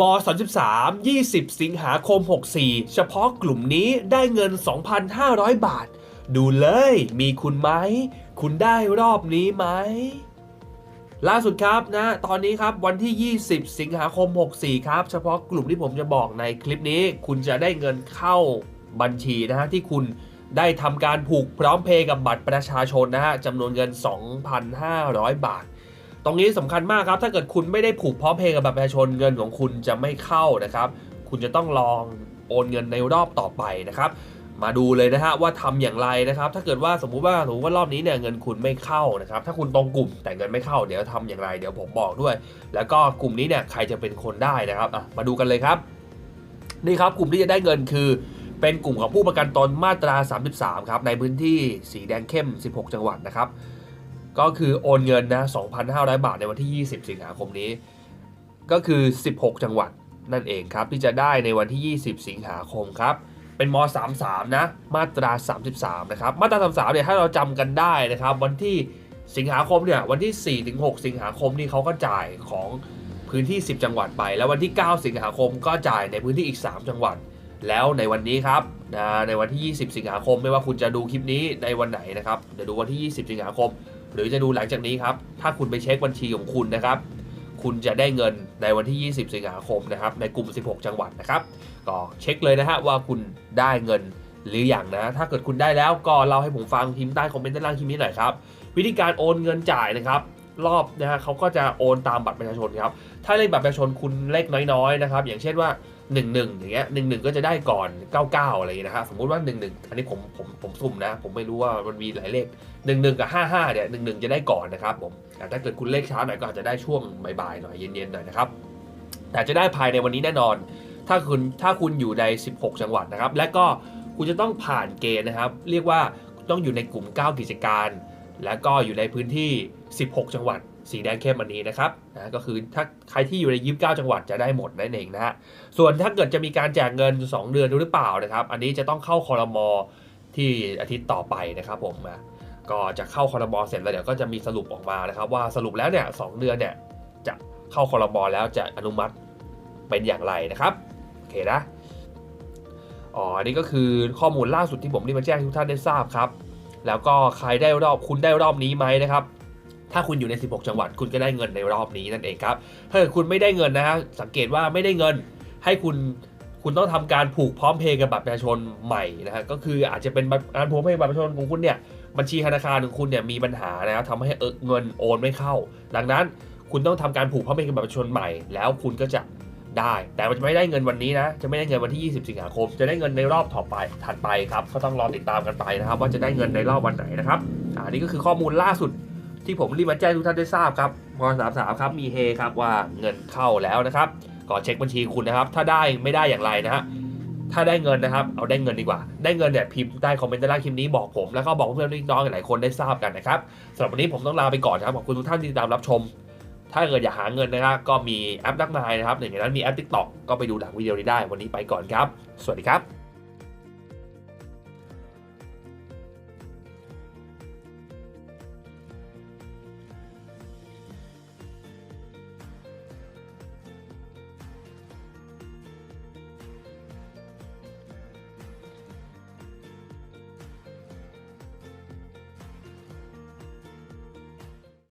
ม33 20 สิงหาคม 64 เฉพาะกลุ่มนี้ได้เงิน 2,500 บาท ดูเลยมีคุณไหม คุณได้รอบนี้ไหม ล่าสุดครับนะ ตอนนี้ครับวันที่ 20 สิงหาคม 64 ครับ เฉพาะกลุ่มที่ผมจะบอกในคลิปนี้ คุณจะได้เงินเข้าบัญชีนะฮะที่คุณได้ทำการผูกพร้อมเพย์กับบัตรประชาชนนะฮะจำนวนเงิน 2,500 บาท ตรงนี้สำคัญมากครับ ถ้าเกิดคุณไม่ได้ผูกพร้อมเพย์กับบัตรประชาชนเงินของคุณจะไม่เข้านะครับ คุณจะต้องลองโอนเงินในรอบต่อไปนะครับ มาดูเลยนะฮะว่าทำอย่างไรนะครับ ถ้าเกิดว่าสมมุติว่าสมมติว่ารอบนี้เนี่ยเงินคุณไม่เข้านะครับ ถ้าคุณตรงกลุ่มแต่เงินไม่เข้าเดี๋ยวทำอย่างไรเดี๋ยวผมบอกด้วย แล้วก็กลุ่มนี้เนี่ยใครจะเป็นคนได้นะครับมาดูกันเลยครับ นี่ครับกลุ่มที่จะได้เงินคือเป็นกลุ่มของผู้ประกันตนมาตรา 33 ครับ ในพื้นที่สีแดงเข้ม 16 จังหวัดนะครับ ก็คือโอนเงินนะ 2,500 บาทในวันที่ 20 สิงหาคมนี้ ก็คือ 16 จังหวัดนั่นเองครับ ที่จะได้ในวันที่ 20 สิงหาคมครับ เป็นม 33 นะ มาตรา 33 นะครับ มาตรา 33 เนี่ย ถ้าเราจำกันได้นะครับ วันที่สิงหาคมเนี่ย วันที่ 4 ถึง 6 สิงหาคมนี่เขาก็จ่ายของพื้นที่ 10 จังหวัดไป แล้ววันที่ 9 สิงหาคมก็จ่ายในพื้นที่อีก 3 จังหวัด แล้วในวันนี้ครับนะในวันที่ 20 สิงหาคม ไม่ว่าคุณจะดูคลิปนี้ในวันไหนนะครับ เดี๋ยวดูวันที่ 20 สิงหาคม หรือจะดูหลังจากนี้ครับ ถ้าคุณไปเช็คบัญชีของคุณนะครับ คุณจะได้เงินในวันที่ 20 สิงหาคมนะครับ ในกลุ่ม 16 จังหวัดนะครับ ก็เช็คเลยนะฮะว่าคุณได้เงินหรืออย่างนะ ถ้าเกิดคุณได้แล้วก็เล่าให้ผมฟังพิมพ์ใต้คอมเมนต์ด้านล่างคลิปนี้หน่อยครับ วิธีการโอนเงินจ่ายนะครับ รอบนะฮะเขาก็จะโอนตามบัตรประชาชนครับ ถ้าเลขบัตรประชาชนคุณเลขน้อยๆนะครับ อย่างเช่นว่า 1 1อย่างเงี้ย1 1ก็จะได้ก่อน 99 อะไรอย่างเงี้ยนะฮะสมมุติว่า 1 1 อันนี้ผมผมผมสุ่มนะ ผมไม่รู้ว่ามันมีหลายเลข 1 1 กับ 55เนี่ย1 1จะได้ก่อนนะครับผมแต่ถ้าเกิดคุณเลขช้าหน่อยก็อาจจะได้ช่วงบ่ายๆหน่อยเย็นๆหน่อยนะครับแต่จะได้ภายในวันนี้แน่นอน ถ้าคุณถ้าคุณอยู่ใน 16 จังหวัดนะครับ และก็คุณจะต้องผ่านเกณฑ์นะครับ เรียกว่าต้องอยู่ในกลุ่ม 9 กิจการ และก็อยู่ในพื้นที่ 16 จังหวัด สีแดงเข้มอันนี้นะครับนะก็คือถ้าใครที่อยู่ใน29จังหวัดจะได้หมดนั่นเองนะฮะส่วนถ้าเกิดจะมีการแจกเงิน 2 เดือนหรือเปล่านะครับ อันนี้จะต้องเข้าคอรมอที่อาทิตย์ต่อไปนะครับผมนะก็จะเข้าคอรมอเสร็จแล้วเดี๋ยวก็จะมีสรุปออกมานะครับ ว่าสรุปแล้วเนี่ยสเดือนเนี่ยจะเข้าคอรมอแล้วจะอนุมัติเป็นอย่างไรนะครับโอเคนะอ๋ออันนี้ก็คือข้อมูลล่าสุดที่ผมได้มาแจ้งทุกท่านได้ทราบครับ แล้วก็ใครได้รอบคุณได้รอบนี้ไหมนะครับถ้าคุณอยู่ใน 16 จังหวัด คุณก็ได้เงินในรอบนี้นั่นเองครับ ถ้าเกิดคุณไม่ได้เงินนะฮะ สังเกตว่าไม่ได้เงิน ให้คุณคุณต้องทำการผูกพร้อมเพย์กับบัตรประชาชนใหม่นะฮะ ก็คืออาจจะเป็นการผูกเพย์บัตรประชาชนของคุณเนี่ย บัญชีธนาคารของคุณเนี่ยมีปัญหานะครับทำให้เออเงินโอนไม่เข้า ดังนั้นคุณต้องทำการผูกพร้อมเพย์กับบัตรประชาชนใหม่ แล้วคุณก็จะ ได้ แต่มันจะไม่ได้เงินวันนี้นะ จะไม่ได้เงินวันที่ 20 สิงหาคม จะได้เงินในรอบต่อไปถัดไปครับ ก็ต้องรอติดตามกันไปนะครับ ว่าจะได้เงินในรอบวันไหนนะครับอ่านี่ก็คือข้อมูลล่าสุดที่ผมรีบมาแจ้งทุกท่านได้ทราบครับมสามสามครับ มีเฮครับว่าเงินเข้าแล้วนะครับ ก่อนเช็คบัญชีคุณนะครับ ถ้าได้ไม่ได้อย่างไรนะฮะ ถ้าได้เงินนะครับ เอาได้เงินดีกว่า ได้เงินเนี่ยพิมพ์ใต้คอมเมนต์ใต้ล่างคลิปนี้บอกผม แล้วก็บอกเพื่อนๆน้องๆหลายคนได้ทราบกันนะครับสำหรับวันนี้ผมต้องลาไปก่อนครับ ขอบคุณทุกท่านที่ติดตามรับชม ถ้าเกิดอยากหาเงินนะครับก็มีแอปดักนายนะครับหนึ่งในนั้นมีแอปทิกตอกก็ไปดูหลังวิดีโอนี้ได้วันนี้ไปก่อนครับ สวัสดีครับ